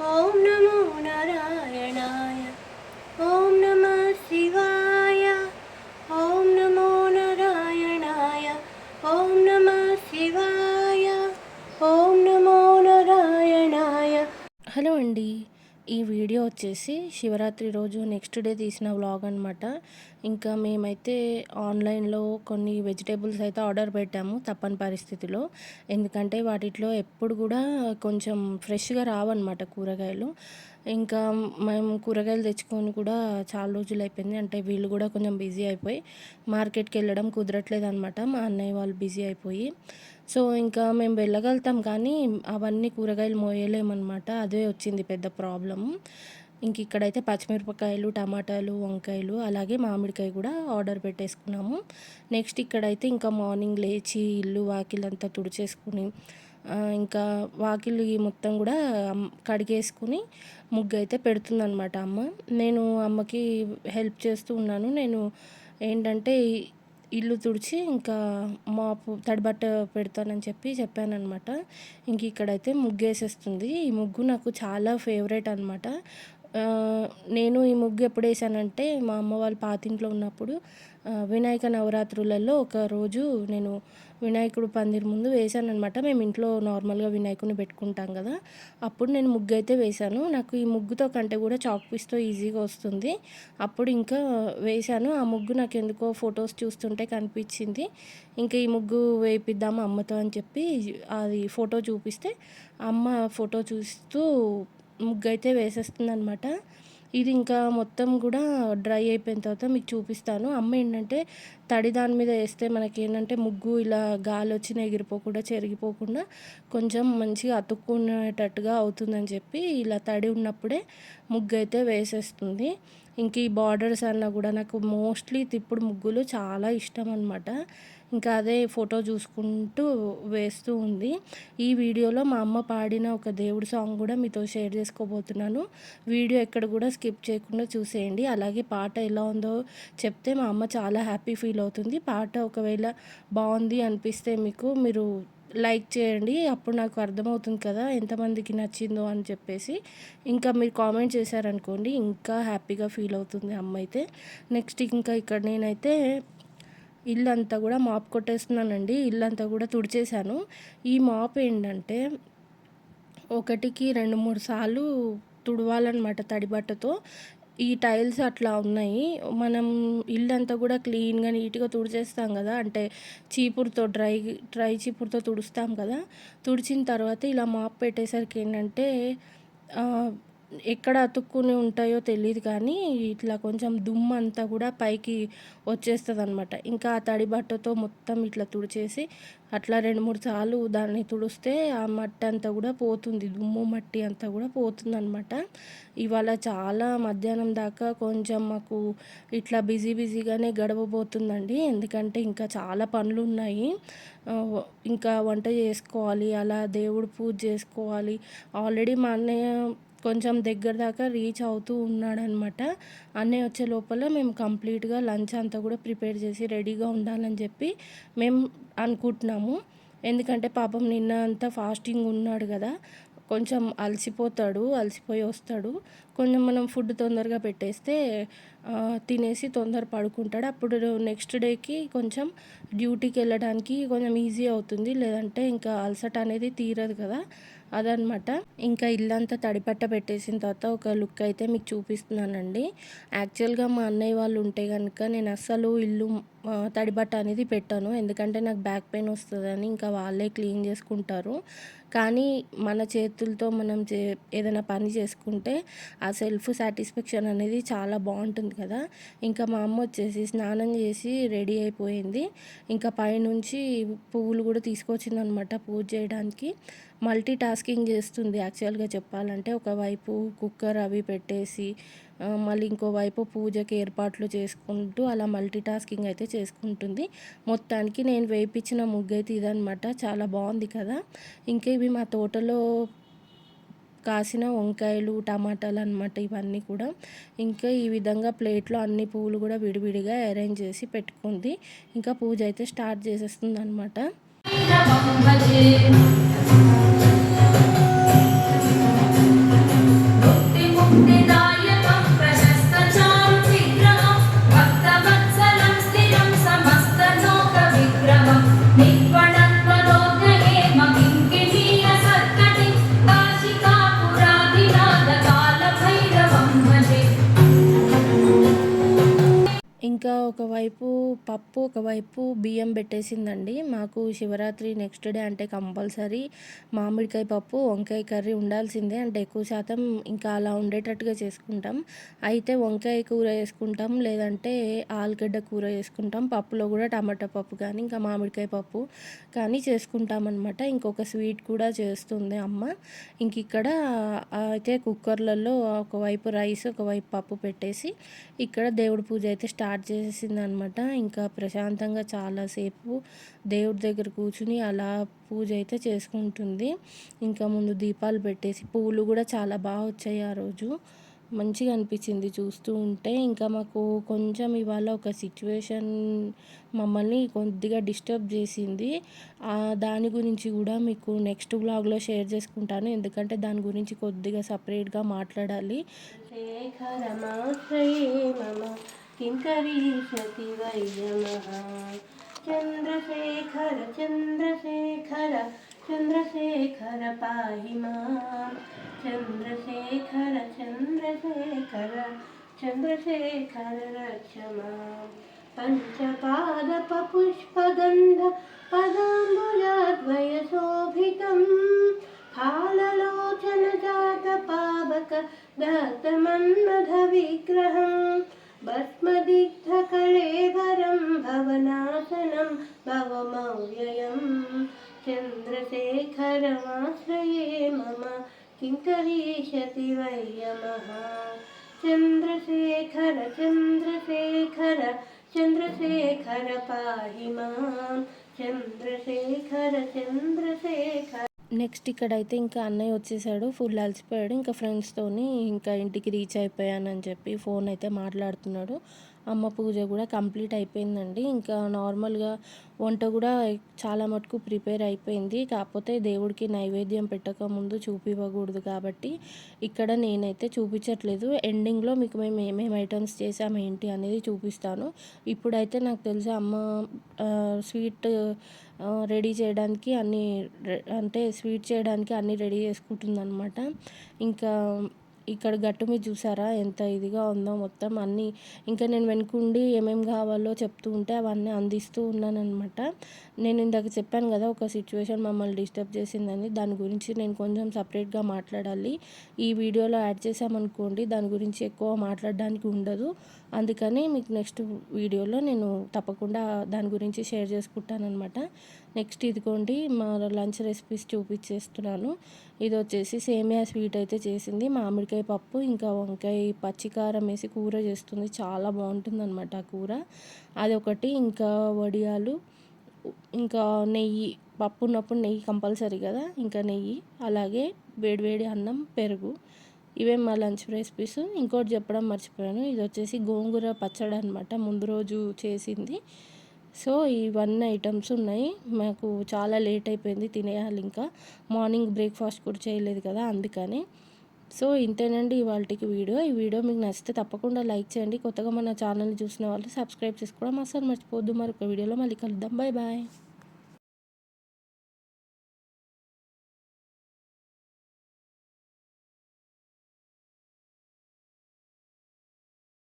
ഓം നമോ നാരായണായ ഓം ఈ వీడియో వచ్చేసి శివరాత్రి రోజు నెక్స్ట్ డే తీసిన వ్లాగ్ అనమాట ఇంకా మేమైతే ఆన్లైన్లో కొన్ని వెజిటేబుల్స్ అయితే ఆర్డర్ పెట్టాము తప్పని పరిస్థితిలో. ఎందుకంటే వాటిలో ఎప్పుడు కూడా కొంచెం ఫ్రెష్గా రావన్నమాట కూరగాయలు. ఇంకా మేము కూరగాయలు తెచ్చుకొని కూడా చాలా రోజులు అయిపోయింది. అంటే వీళ్ళు కూడా కొంచెం బిజీ అయిపోయి మార్కెట్కి వెళ్ళడం కుదరట్లేదు అనమాట మా అన్నయ్య వాళ్ళు బిజీ అయిపోయి. సో ఇంకా మేము వెళ్ళగలుగుతాం కానీ అవన్నీ కూరగాయలు మోయలేమన్నమాట. అదే వచ్చింది పెద్ద ప్రాబ్లం ఇంక ఇక్కడైతే పచ్చిమిరపకాయలు టమాటాలు వంకాయలు అలాగే మామిడికాయ కూడా ఆర్డర్ పెట్టేసుకున్నాము. నెక్స్ట్ ఇక్కడైతే ఇంకా మార్నింగ్ లేచి ఇల్లు వాకిలంతా తుడిచేసుకుని ఇంకా వాకిలి మొత్తం కూడా కడిగేసుకుని ముగ్గు అయితే పెడుతుందనమాట అమ్మ. నేను అమ్మకి హెల్ప్ చేస్తూ ఉన్నాను. నేను ఏంటంటే ఇల్లు తుడిచి ఇంకా మాపు తడిబట్ట పెడతానని చెప్పి చెప్పానమాట ఇంక ఇక్కడైతే ముగ్గు వేసేస్తుంది ఈ ముగ్గు నాకు చాలా ఫేవరెట్ అనమాట నేను ఈ ముగ్గు ఎప్పుడు వేసానంటే మా అమ్మ వాళ్ళ పాతింట్లో ఉన్నప్పుడు వినాయక నవరాత్రులలో ఒక రోజు నేను వినాయకుడు పందిరి ముందు వేసాను అనమాట మేము ఇంట్లో నార్మల్గా వినాయకుడిని పెట్టుకుంటాం కదా అప్పుడు నేను ముగ్గు అయితే వేశాను. నాకు ఈ ముగ్గుతో కంటే కూడా చాక్ పీస్తో ఈజీగా వస్తుంది. అప్పుడు ఇంకా వేశాను. ఆ ముగ్గు నాకు ఎందుకో ఫొటోస్ చూస్తుంటే కనిపించింది. ఇంకా ఈ ముగ్గు వేయిద్దాము అమ్మతో అని చెప్పి అది ఫోటో చూపిస్తే అమ్మ ఫోటో చూస్తూ ముగ్గు అయితే వేసేస్తుంది అనమాట ఇది ఇంకా మొత్తం కూడా డ్రై అయిపోయిన తర్వాత మీకు చూపిస్తాను. అమ్మ ఏంటంటే తడి దాని మీద వేస్తే మనకి ఏంటంటే ముగ్గు ఇలా గాలి వచ్చిన ఎగిరిపోకుండా చెరిగిపోకుండా కొంచెం మంచిగా అతుక్కునేటట్టుగా అవుతుందని చెప్పి ఇలా తడి ఉన్నప్పుడే ముగ్గు అయితే వేసేస్తుంది. ఇంక ఈ బార్డర్స్ అన్నా కూడా నాకు మోస్ట్లీ తిప్పుడు ముగ్గులు చాలా ఇష్టం అనమాట ఇంకా అదే ఫోటో చూసుకుంటూ వేస్తూ ఉంది. ఈ వీడియోలో మా అమ్మ పాడిన ఒక దేవుడి సాంగ్ కూడా మీతో షేర్ చేసుకోబోతున్నాను. వీడియో ఎక్కడ కూడా స్కిప్ చేయకుండా చూసేయండి. అలాగే పాట ఎలా ఉందో చెప్తే మా అమ్మ చాలా హ్యాపీ ఫీల్ అవుతుంది. పాట ఒకవేళ బాగుంది అనిపిస్తే మీకు మీరు లైక్ చేయండి. అప్పుడు నాకు అర్థమవుతుంది కదా ఎంతమందికి నచ్చిందో అని చెప్పేసి. ఇంకా మీరు కామెంట్ చేశారనుకోండి ఇంకా హ్యాపీగా ఫీల్ అవుతుంది అమ్మ అయితే. నెక్స్ట్ ఇంకా ఇక్కడ నేనైతే ఇల్లు అంతా కూడా మాప్ కొట్టేస్తున్నానండి. ఇల్లు అంతా కూడా తుడిచేశాను. ఈ మాప్ ఏంటంటే ఒకటికి రెండు మూడు సార్లు తుడవాలన్నమాట తడిబట్టతో ఈ టైల్స్ అట్లా ఉన్నాయి. మనం ఇల్లు అంతా కూడా క్లీన్గా నీట్గా తుడిచేస్తాం కదా. అంటే చీపురుతో డ్రై డ్రై చీపురుతో తుడుస్తాం కదా. తుడిచిన తర్వాత ఇలా మాప్ పెట్టేసరికి ఏంటంటే ఎక్కడ అతుక్కుని ఉంటాయో తెలియదు కానీ ఇట్లా కొంచెం దుమ్ము అంతా కూడా పైకి వచ్చేస్తుంది అనమాట ఇంకా ఆ తడి బట్టతో మొత్తం ఇట్లా తుడిచేసి అట్లా రెండు మూడు సార్లు దాన్ని తుడిస్తే ఆ మట్టి అంతా కూడా పోతుంది. దుమ్ము మట్టి అంతా కూడా పోతుంది అనమాట ఇవాళ చాలా మధ్యాహ్నం దాకా కొంచెం మాకు ఇట్లా బిజీ బిజీగానే గడవబోతుందండి. ఎందుకంటే ఇంకా చాలా పనులు ఉన్నాయి ఇంకా వంట చేసుకోవాలి అలా దేవుడు పూజ చేసుకోవాలి. ఆల్రెడీ మా అన్నయ్య కొంచెం దగ్గర దాకా రీచ్ అవుతూ ఉన్నాడనమాట. అన్నయ్య వచ్చే లోపల మేము కంప్లీట్గా లంచ్ అంతా కూడా ప్రిపేర్ చేసి రెడీగా ఉండాలని చెప్పి మేము అనుకుంటున్నాము. ఎందుకంటే పాపం నిన్న అంతా ఫాస్టింగ్ ఉన్నాడు కదా కొంచెం అలసిపోతాడు అలసిపోయి వస్తాడు. కొంచెం మనం ఫుడ్ తొందరగా పెట్టేస్తే తినేసి తొందర పడుకుంటాడు. అప్పుడు నెక్స్ట్ డేకి కొంచెం డ్యూటీకి వెళ్ళడానికి కొంచెం ఈజీ అవుతుంది. లేదంటే ఇంకా అలసట అనేది తీరదు కదా. అదనమాట ఇంకా ఇల్లంతా తడిపట్ట పెట్టేసిన తర్వాత ఒక లుక్ అయితే మీకు చూపిస్తున్నానండి. యాక్చువల్గా మా అన్నయ్య వాళ్ళు ఉంటే కనుక నేను అస్సలు ఇల్లు తడిబట్ట అనేది పెట్టాను. ఎందుకంటే నాకు బ్యాక్ పెయిన్ వస్తుందని ఇంకా వాళ్ళే క్లీన్ చేసుకుంటారు. కానీ మన చేతులతో మనం చే ఏదైనా పని చేసుకుంటే ఆ సెల్ఫ్ సాటిస్ఫాక్షన్ అనేది చాలా బాగుంటుంది కదా. ఇంకా మా అమ్మ వచ్చేసి స్నానం చేసి రెడీ అయిపోయింది. ఇంకా పైనుంచి పువ్వులు కూడా తీసుకొచ్చింది అనమాట పూజ చేయడానికి. మల్టీ టాస్కింగ్ చేస్తుంది యాక్చువల్గా చెప్పాలంటే. ఒకవైపు కుక్కర్ అవి పెట్టేసి మళ్ళీ ఇంకోవైపు పూజకి ఏర్పాట్లు చేసుకుంటూ అలా మల్టీ టాస్కింగ్ అయితే చేసుకుంటుంది. మొత్తానికి నేను వేయించిన ముగ్గు అయితే ఇదనమాట చాలా బాగుంది కదా. ఇంకా ఇవి మా తోటలో కాసిన వంకాయలు టమాటాలు అనమాట ఇవన్నీ కూడా. ఇంకా ఈ విధంగా ప్లేట్లో అన్ని పువ్వులు కూడా విడివిడిగా అరేంజ్ చేసి పెట్టుకుంది. ఇంకా పూజ అయితే స్టార్ట్ చేసేస్తుంది అనమాట పప్పు ఒకవైపు బియ్యం పెట్టేసిందండి. మాకు శివరాత్రి నెక్స్ట్ డే అంటే కంపల్సరీ మామిడికాయ పప్పు వంకాయ కర్రీ ఉండాల్సిందే. అంటే ఎక్కువ శాతం ఇంకా అలా ఉండేటట్టుగా చేసుకుంటాం. అయితే వంకాయ కూర వేసుకుంటాం లేదంటే ఆలుగడ్డ కూర చేసుకుంటాం పప్పులో కూడా టమాటా పప్పు కానీ ఇంకా మామిడికాయ పప్పు కానీ చేసుకుంటాం అనమాట ఇంకొక స్వీట్ కూడా చేస్తుంది అమ్మ. ఇంక ఇక్కడ అయితే కుక్కర్లలో ఒకవైపు రైస్ ఒకవైపు పప్పు పెట్టేసి ఇక్కడ దేవుడి పూజ అయితే స్టార్ట్ చేసింది అనమాట ఇంకా ప్రశాంతంగా చాలాసేపు దేవుడి దగ్గర కూర్చుని అలా పూజ అయితే చేసుకుంటుంది. ఇంకా ముందు దీపాలు పెట్టేసి పువ్వులు కూడా చాలా బాగా వచ్చాయి ఆ రోజు. మంచిగా అనిపించింది చూస్తూ ఉంటే. ఇంకా మాకు కొంచెం ఇవాళ ఒక సిచ్యువేషన్ మమ్మల్ని కొద్దిగా డిస్టర్బ్ చేసింది. దాని గురించి కూడా మీకు నెక్స్ట్ బ్లాగ్లో షేర్ చేసుకుంటాను. ఎందుకంటే దాని గురించి కొద్దిగా సపరేట్గా మాట్లాడాలి. किं करिष्यति वै यमः चन्द्रशेखर चन्द्रशेखर चन्द्रशेखर पाहि माँ चन्द्रशेखर चन्द्रशेखर चन्द्रशेखर रक्ष माँ पञ्चपादपपुष्पगन्ध पदाम्बुजाद्वयशोभितं फाललोचनजातपावक दत्तमन्मधविग्र చంద్రశేఖర చంద్రశేఖర చంద్రశేఖర పాహి మాం చంద్రశేఖర చంద్రశేఖర నెక్స్ట్ ఇక్కడైతే ఇంకా అన్నయ్య వచ్చేసాడు ఫుల్ అలసిపోయాడు ఇంకా ఫ్రెండ్స్తోని ఇంకా ఇంటికి రీచ్ అయిపోయానని చెప్పి ఫోన్ అయితే మాట్లాడుతున్నాడు. అమ్మ పూజ కూడా కంప్లీట్ అయిపోయిందండి. ఇంకా నార్మల్గా వంట కూడా చాలా మటుకు ప్రిపేర్ అయిపోయింది. కాకపోతే దేవుడికి నైవేద్యం పెట్టక ముందు చూపివ్వకూడదు కాబట్టి ఇక్కడ నేనైతే చూపించట్లేదు. ఎండింగ్లో మీకు మేము ఏమేమి ఐటమ్స్ చేసాము ఏంటి అనేది చూపిస్తాను. ఇప్పుడైతే నాకు తెలిసి అమ్మ స్వీట్ రెడీ చేయడానికి అన్నీ అంటే స్వీట్ చేయడానికి అన్నీ రెడీ చేసుకుంటుంది అనమాట ఇంకా ఇక్కడ గట్టు మీద చూసారా? ఎంత ఇదిగా ఉందో మొత్తం అన్నీ ఇంకా నేను వెనుకుండి ఏమేమి కావాలో చెప్తూ ఉంటే అవన్నీ అందిస్తూ ఉన్నానమాట నేను ఇందాక చెప్పాను కదా ఒక సిచ్యువేషన్ మమ్మల్ని డిస్టర్బ్ చేసిందని. దాని గురించి నేను కొంచెం సపరేట్గా మాట్లాడాలి. ఈ వీడియోలో యాడ్ చేసామనుకోండి దాని గురించి ఎక్కువ మాట్లాడడానికి ఉండదు. అందుకని మీకు నెక్స్ట్ వీడియోలో నేను తప్పకుండా దాని గురించి షేర్ చేసుకుంటానమాట నెక్స్ట్ ఇదిగోండి మా లంచ్ రెసిపీస్ చూపించేస్తున్నాను. ఇది వచ్చేసి సేమియా స్వీట్ అయితే చేసింది. మామిడికాయ పప్పు ఇంకా వంకాయ పచ్చికారం వేసి కూర చేస్తుంది. చాలా బాగుంటుంది అనమాట ఆ కూర. అది ఒకటి ఇంకా వడియాలు ఇంకా నెయ్యి పప్పు ఉన్నప్పుడు నెయ్యి కంపల్సరీ కదా ఇంకా నెయ్యి అలాగే వేడివేడి అన్నం పెరుగు. ఇవే మా లంచ్ రెసిపీస్. ఇంకోటి చెప్పడం మర్చిపోయాను. ఇది వచ్చేసి గోంగూర పచ్చడి అనమాట ముందు రోజు చేసింది. సో ఇవన్నీ ఐటమ్స్ ఉన్నాయి. మాకు చాలా లేట్ అయిపోయింది తినేయాలి ఇంకా. మార్నింగ్ బ్రేక్ఫాస్ట్ కూడా చేయలేదు కదా అందుకని. సో ఇంతేనండి ఇవాళకి వీడియో. ఈ వీడియో మీకు నచ్చితే తప్పకుండా లైక్ చేయండి. కొత్తగా మన ఛానల్ని చూసిన వాళ్ళు సబ్స్క్రైబ్ చేసుకోవడం అసలు మర్చిపోద్దు మరొక వీడియోలో మళ్ళీ కలుద్దాం. Bye bye.